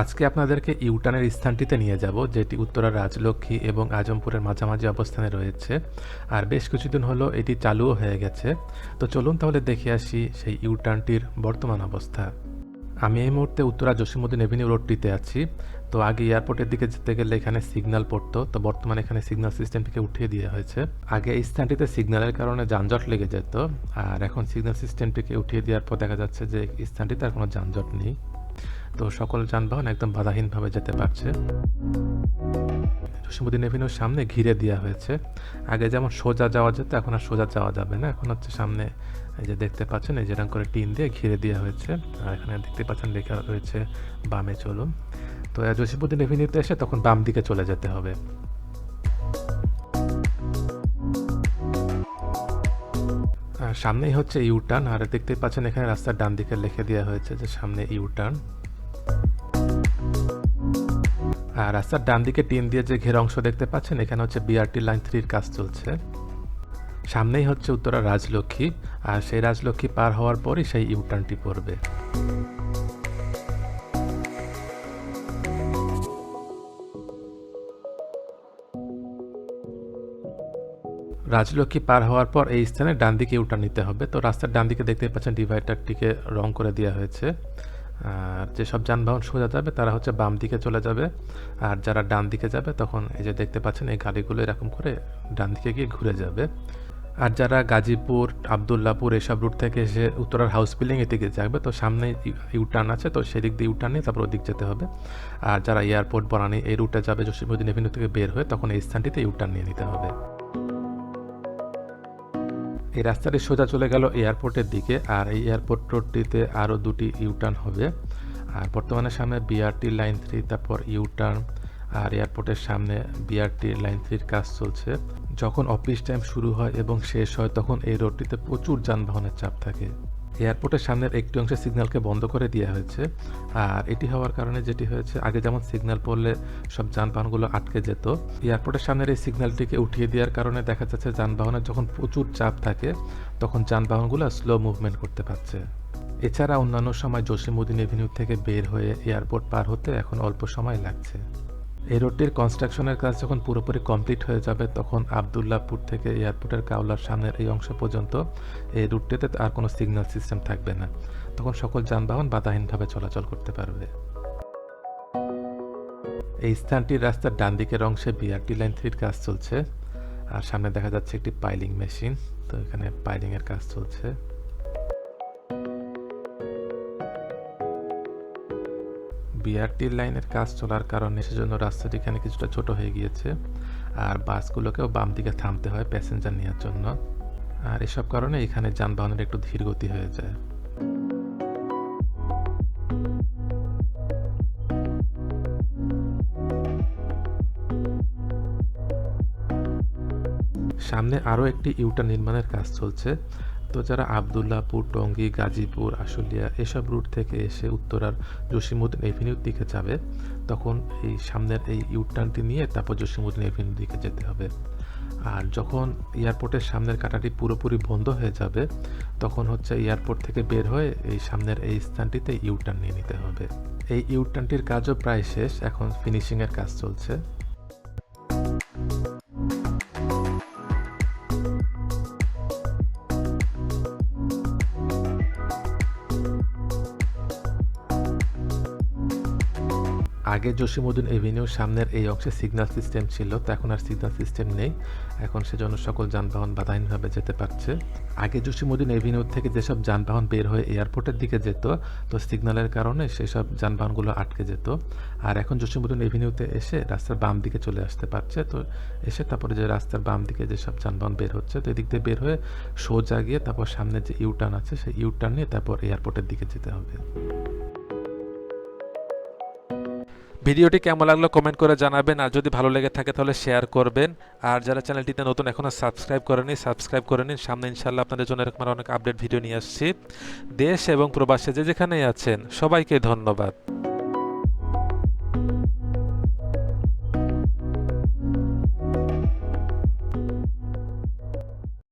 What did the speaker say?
আজকে আপনাদেরকে ইউটানের স্থানটিতে নিয়ে যাব, যেটি উত্তরা রাজলক্ষ্মী এবং আজমপুরের মাঝামাঝি অবস্থানে রয়েছে। আর বেশ কিছুদিন হলো এটি চালুও হয়ে গেছে। তো চলুন তাহলে দেখে আসি সেই ইউটার্নটির বর্তমান অবস্থা। আমি এই মুহূর্তে উত্তরা জসিমুদ্দিন এভিনিউ রোডটিতে আছি। তো আগে এয়ারপোর্টের দিকে যেতে গেলে এখানে সিগন্যাল পড়তো। তো বর্তমানে এখানে সিগন্যাল সিস্টেমটিকে উঠিয়ে দেওয়া হয়েছে। আগে এই স্থানটিতে সিগন্যালের কারণে যানজট লেগে যেত। আর এখন সিগন্যাল সিস্টেমটিকে উঠিয়ে দেওয়ার পর দেখা যাচ্ছে যে স্থানটিতে আর কোনো যানজট নেই। তো সকল যানবাহন একদম বাধাহীনভাবে যেতে পারছে। জসিমুদ্দিন এভিনিউর সামনে ঘিরে দেওয়া হয়েছে। আগে যেমন সোজা যাওয়া যেত, এখন আর সোজা যাওয়া যাবে না। এখন হচ্ছে সামনে এই যে দেখতে পাচ্ছেন, এই যেরকম করে টিন দিয়ে ঘিরে দেওয়া হয়েছে। আর এখানে দেখতে পাচ্ছেন লেখা রয়েছে, বামে চলুন। তো জসিমুদ্দিন এভিনিউতে এসে তখন বাম দিকে চলে যেতে হবে। সামনেই হচ্ছে ইউটার্ন। আর দেখতে পাচ্ছেন এখানে রাস্তার ডান দিকে লিখে দেওয়া হয়েছে যে সামনে ইউটার্ন। আর রাস্তার ডান দিকে টিন দিয়ে যে ঘের অংশ দেখতে পাচ্ছেন, এখানে হচ্ছে বিআরটি লাইন থ্রির কাজ চলছে। সামনেই হচ্ছে উত্তরা রাজলক্ষ্মী, আর সেই রাজলক্ষ্মী পার হওয়ার পরই সেই ইউটার্নটি পড়বে। রাজলক্ষ্মী পার হওয়ার পর এই স্থানে ডান দিকে ইউটার্ন নিতে হবে। তো রাস্তার ডান দিকে দেখতে পাচ্ছেন ডিভাইডারটিকে রং করে দেওয়া হয়েছে। আর যেসব যানবাহন সোজা যাবে, তারা হচ্ছে বাম দিকে চলে যাবে। আর যারা ডান দিকে যাবে, তখন এই যে দেখতে পাচ্ছেন, এই গাড়িগুলো এরকম করে ডান দিকে গিয়ে ঘুরে যাবে। আর যারা গাজীপুর, আবদুল্লাপুর এসব রুট থেকে এসে উত্তরার হাউস বিল্ডিং এর দিকে যাবে, তো সামনে ইউটার্ন আছে, তো সেদিক দিয়ে ইউটার্ন নিয়ে তারপর ওদিক যেতে হবে। আর যারা এয়ারপোর্ট বনানি এই রুটে যাবে জসিমুদ্দিন এভিনিউ থেকে বের হয়ে, তখন এই স্থানটিতে ইউটার্ন নিয়ে নিতে হবে। এই রাস্তাটি সোজা চলে গেল এয়ারপোর্টের দিকে আর এই এয়ারপোর্ট রোডটিতে আরও দুটি ইউটার্ন হবে। আর বর্তমানে সামনে বিআরটি লাইন থ্রি তারপর ইউটার্ন আর এয়ারপোর্টের সামনে বিআরটি লাইন থ্রির কাজ চলছে। যখন অফিস টাইম শুরু হয় এবং শেষ হয়, তখন এই রোডটিতে প্রচুর যানবাহনের চাপ থাকে। এয়ারপোর্টের সামনের একটি অংশে সিগন্যালকে বন্ধ করে দেওয়া হয়েছে। আর এটি হওয়ার কারণে যেটি হয়েছে, আগে যেমন সিগন্যাল পড়লে সব যানবাহনগুলো আটকে যেত, এয়ারপোর্টের সামনের এই সিগন্যালটিকে উঠিয়ে দেওয়ার কারণে দেখা যাচ্ছে যানবাহনের যখন প্রচুর চাপ থাকে, তখন যানবাহনগুলো স্লো মুভমেন্ট করতে পারছে। এছাড়া অন্যান্য সময় জসিমুদ্দিন এভিনিউ থেকে বের হয়ে এয়ারপোর্ট পার হতে এখন অল্প সময় লাগছে। এই রোডটির কনস্ট্রাকশনের কাজ যখন পুরোপুরি কমপ্লিট হয়ে যাবে, তখন আবদুল্লাপুর থেকে এয়ারপোর্টের কাউলার সামনের এই অংশ পর্যন্ত এই রুটটিতে আর কোনো সিগন্যাল সিস্টেম থাকবে না। তখন সকল যানবাহন বাধাহীনভাবে চলাচল করতে পারবে। এই স্থানটির রাস্তার ডান দিকের অংশে বিআরটি লাইন থ্রির কাজ চলছে। আর সামনে দেখা যাচ্ছে একটি পাইলিং মেশিন তো এখানে পাইলিংয়ের কাজ চলছে। বিআরটি লাইনের কাজ চলার কারণে সেজন্য রাস্তাটি এখানে কিছুটা ছোট হয়ে গিয়েছে আর বাসগুলোকেও বাম দিকে থামতে হয় প্যাসেঞ্জার নেওয়ার জন্য। আর এসব কারণে এখানে যানবাহনের একটু ধীর গতি হয়ে যায়। সামনে আরও একটি ইউটার নির্মাণের কাজ চলছে। তো যারা আবদুল্লাপুর টঙ্গী, গাজীপুর, আশুলিয়া এসব রুট থেকে এসে উত্তরার জসিমুদ্দিন এভিনিউর দিকে যাবে। তখন এই সামনের এই ইউটার্নটি নিয়ে তারপর জসিমুদ্দিন এভিনিউর দিকে যেতে হবে। আর যখন এয়ারপোর্টের সামনের কাটাটি পুরোপুরি বন্ধ হয়ে যাবে, তখন হচ্ছে এয়ারপোর্ট থেকে বের হয়ে এই সামনের এই স্থানটিতে ইউটার্ন নিয়ে নিতে হবে। এই ইউটার্নটির কাজও প্রায় শেষ, এখন ফিনিশিংয়ের কাজ চলছে। আগে জসিমুদ্দিন এভিনিউর সামনের এই অংশে সিগন্যাল সিস্টেম ছিল, তো এখন আর সিগন্যাল সিস্টেম নেই। এখন সেজন্য সকল যানবাহন বাধাহীনভাবে যেতে পারছে। আগে জসিমুদ্দিন এভিনিউ থেকে যেসব যানবাহন বের হয়ে এয়ারপোর্টের দিকে যেত, তো সিগন্যালের কারণে সেসব যানবাহনগুলো আটকে যেত। আর এখন জসিমুদ্দিন এভিনিউতে এসে রাস্তার বাম দিকে চলে আসতে পারছে, তো এসে তারপরে যে রাস্তার বাম দিকে যেসব যানবাহন বের হচ্ছে, তো এদিক দিয়ে বের হয়ে সোজা গিয়ে তারপর সামনে যে ইউটার্ন আছে, সেই ইউটার্ন নিয়ে তারপর এয়ারপোর্টের দিকে যেতে হবে। ভিডিওটি কেমন লাগল কমেন্ট করে জানাবেন, আর যদি ভালো লেগে থাকে তাহলে শেয়ার করবেন। আর যারা চ্যানেলটিতে নতুন এখনও সাবস্ক্রাইব করেনি সাবস্ক্রাইব করে নিন। সামনে ইনশাল্লাহ আপনাদের জন্য এরকম অনেক আপডেট ভিডিও নিয়ে আসছি। দেশ এবং প্রবাসে যে যেখানেই আছেন, সবাইকে ধন্যবাদ।